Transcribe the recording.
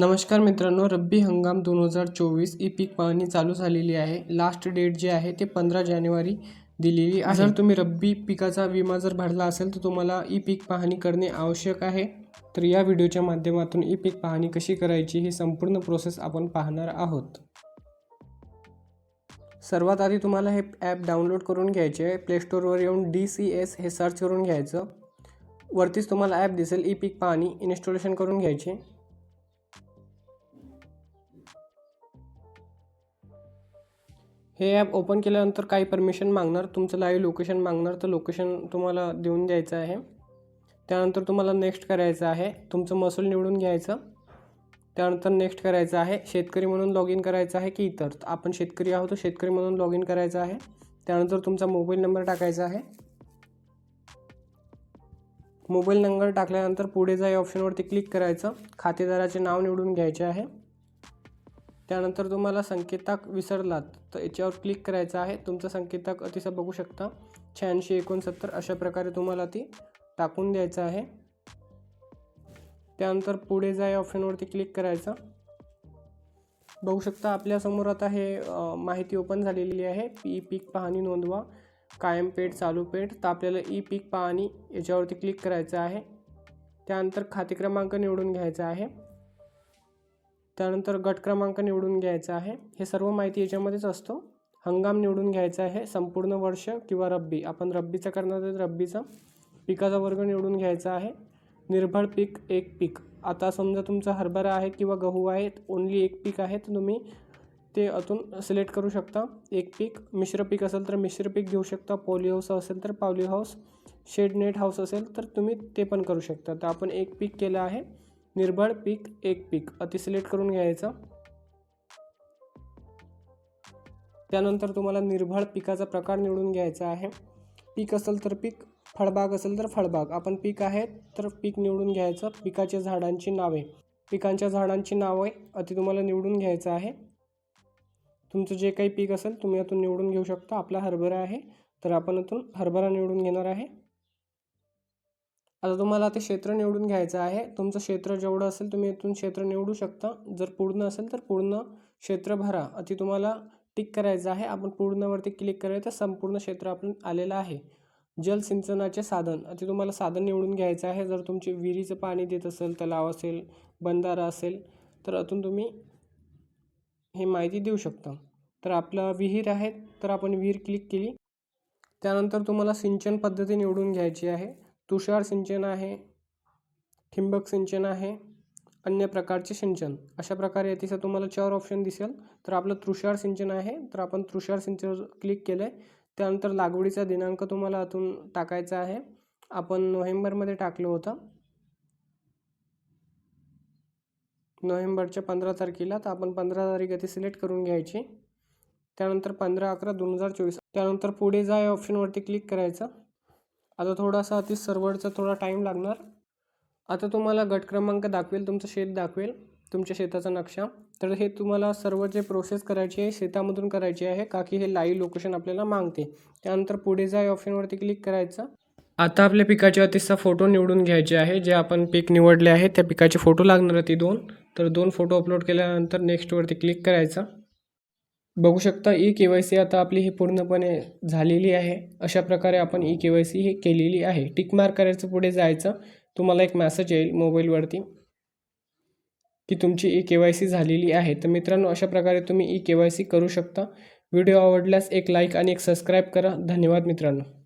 नमस्कार मित्रांनो रब्बी हंगाम दोन हजार चोवीस ई पीक पाहणी चालू झालेली आहे. लास्ट डेट जे आहे ते पंधरा जानेवारी दिलेली आहे. जर तुम्ही रब्बी पिकाचा विमा जर भरला असेल तर तुम्हाला ई पीक पाहणी करणे आवश्यक आहे. तर या व्हिडिओच्या माध्यमातून ई पीक पाहणी कशी करायची ही संपूर्ण प्रोसेस आपण पाहणार आहोत. सर्वात आधी तुम्हाला हे ॲप डाउनलोड करून घ्यायचे आहे. प्लेस्टोरवर येऊन डी सी एस हे सर्च करून घ्यायचं. वरतीच तुम्हाला ॲप दिसेल. ई पीक पाहणी इन्स्टॉलेशन करून घ्यायचे. हे ॲप ओपन केल्यानंतर काही परमिशन मागणार तुमचं लाईव्ह लोकेशन मागणार तर लोकेशन तुम्हाला देऊन द्यायचं आहे. त्यानंतर तुम्हाला नेक्स्ट करायचं आहे तुमचं महसूल निवडून घ्यायचं. त्यानंतर नेक्स्ट करायचं आहे शेतकरी म्हणून लॉग इन करायचं आहे की इतर. आपण शेतकरी आहोत शेतकरी म्हणून लॉग इन करायचं आहे. त्यानंतर तुमचा मोबाईल नंबर टाकायचा आहे. मोबाईल नंबर टाकल्यानंतर पुढे जा या ऑप्शनवरती क्लिक करायचं. खातेदाराचे नाव निवडून घ्यायचे आहे. त्यानंतर तुम्हाला संकेताक विसरलात तर याच्यावर क्लिक करायचं आहे. तुमचं संकेताक अतिशय बघू शकता. शहाऐंशी एकोणसत्तर अशा प्रकारे तुम्हाला ती टाकून द्यायचं आहे. त्यानंतर पुढे जा या ऑप्शनवरती क्लिक करायचं. बघू शकता आपल्यासमोर आता हे माहिती ओपन झालेली आहे. ई पीक पाहणी नोंदवा कायम पेठ चालू पेठ तर आपल्याला ई पीक पाहणी याच्यावरती क्लिक करायचं आहे. त्यानंतर खाते क्रमांक निवडून घ्यायचा आहे. त्यानंतर गट क्रमांक निवडून घ्यायचा आहे. हे सर्व माहिती याच्यामध्येच असतो. हंगाम निवडून घ्यायचा आहे. संपूर्ण वर्ष किंवा रब्बी. आपण रब्बीचा करणार आहे तर रब्बीचा पिकाचा वर्ग निवडून घ्यायचा आहे. निर्भळ पीक एक पीक. आता समजा तुमचा हरभरा आहे किंवा गहू आहे ओन्ली एक पीक आहे तर तुम्ही ते अतून सिलेक्ट करू शकता. एक पीक मिश्र पीक असेल तर मिश्र पीक घेऊ शकता. पॉली हाऊस असेल तर poly house shade net house असेल तर तुम्ही ते पण करू शकता. तर आपण एक पीक केलं आहे. निर्भळ पीक एक पीक. अति सिलेक्ट करून घ्यायचं. त्यानंतर तुम्हाला निर्भळ पिकाचा प्रकार निवडून घ्यायचा आहे. पीक असेल तर पीक फळबाग असेल तर फळबाग. आपण पीक आहे तर पीक निवडून घ्यायचं. पिकाच्या झाडांची नावे. पिकांच्या झाडांची नावे अति तुम्हाला निवडून घ्यायचं आहे. तुमचं जे काही पीक असेल तुम्ही यातून निवडून घेऊ शकता. आपला हरभरा आहे तर आपण यातून हरभरा निवडून घेणार आहे. आता तुम्हाला ते क्षेत्र निवडून घ्यायचं आहे. तुमचं क्षेत्र जेवढं असेल तुम्ही इथून क्षेत्र निवडू शकता. जर पूर्ण असेल तर पूर्ण क्षेत्र भरा. अति तुम्हाला टिक करायचं आहे. आपण पूर्णवरती क्लिक करायचं संपूर्ण क्षेत्र आपण आलेलं आहे. जलसिंचनाचे साधन. अति तुम्हाला साधन निवडून घ्यायचं आहे. जर तुमचे विहिरीचं पाणी देत असेल तलाव असेल बंधारा असेल तर अतून तुम्ही हे माहिती देऊ शकता. तर आपलं विहीर आहे तर आपण विहीर क्लिक केली. त्यानंतर तुम्हाला सिंचन पद्धती निवडून घ्यायची आहे. तुषार सिंचन आहे ठिंबक सिंचन आहे अन्य प्रकारचे सिंचन. अशा प्रकारे तिथं तुम्हाला चार ऑप्शन दिसेल. तर आपलं तुषार सिंचन आहे तर आपण तुषार सिंचन क्लिक केलं आहे त्यानंतर लागवडीचा दिनांक तुम्हाला आतून टाकायचा आहे. आपण नोव्हेंबरमध्ये टाकलं होतं. नोव्हेंबरच्या पंधरा तारखेला तर आपण पंधरा तारीख येथे सिलेक्ट करून घ्यायची. त्यानंतर पंधरा अकरा दोन हजार चोवीस. त्यानंतर पुढे जा या ऑप्शनवरती क्लिक करायचं. आता थोडासा अति सर्व्हरचा थोडा टाईम लागणार. आता तुम्हाला गट क्रमांक दाखवेल तुमचं शेत दाखवेल तुमच्या शेताचा नक्षा तर हे तुम्हाला सर्व जे प्रोसेस करायची आहे शेतामधून करायची आहे का की हे लाईव्ह लोकेशन आपल्याला मागते. त्यानंतर पुढे जा या ऑप्शनवरती क्लिक करायचं. आता आपल्या पिकाचे अतिसा फोटो निवडून घ्यायचे आहे. जे आपण पीक निवडले आहे त्या पिकाचे फोटो लागणार ती दोन. तर दोन फोटो अपलोड केल्यानंतर नेक्स्टवरती क्लिक करायचं. बघू शकता ई के वाय सी आता आपली ही पूर्णपणे झालेली आहे. अशा प्रकारे आपण ई के वाय सी ही केलेली आहे. टिक मार्क करायचं पुढे जायचं. तुम्हाला एक मॅसेज येईल मोबाईलवरती की तुमची ई के वाय सी झालेली आहे. तर मित्रांनो अशा प्रकारे तुम्ही ई के वाय सी करू शकता. व्हिडिओ आवडल्यास एक लाईक आणि एक सबस्क्राईब करा. धन्यवाद मित्रांनो.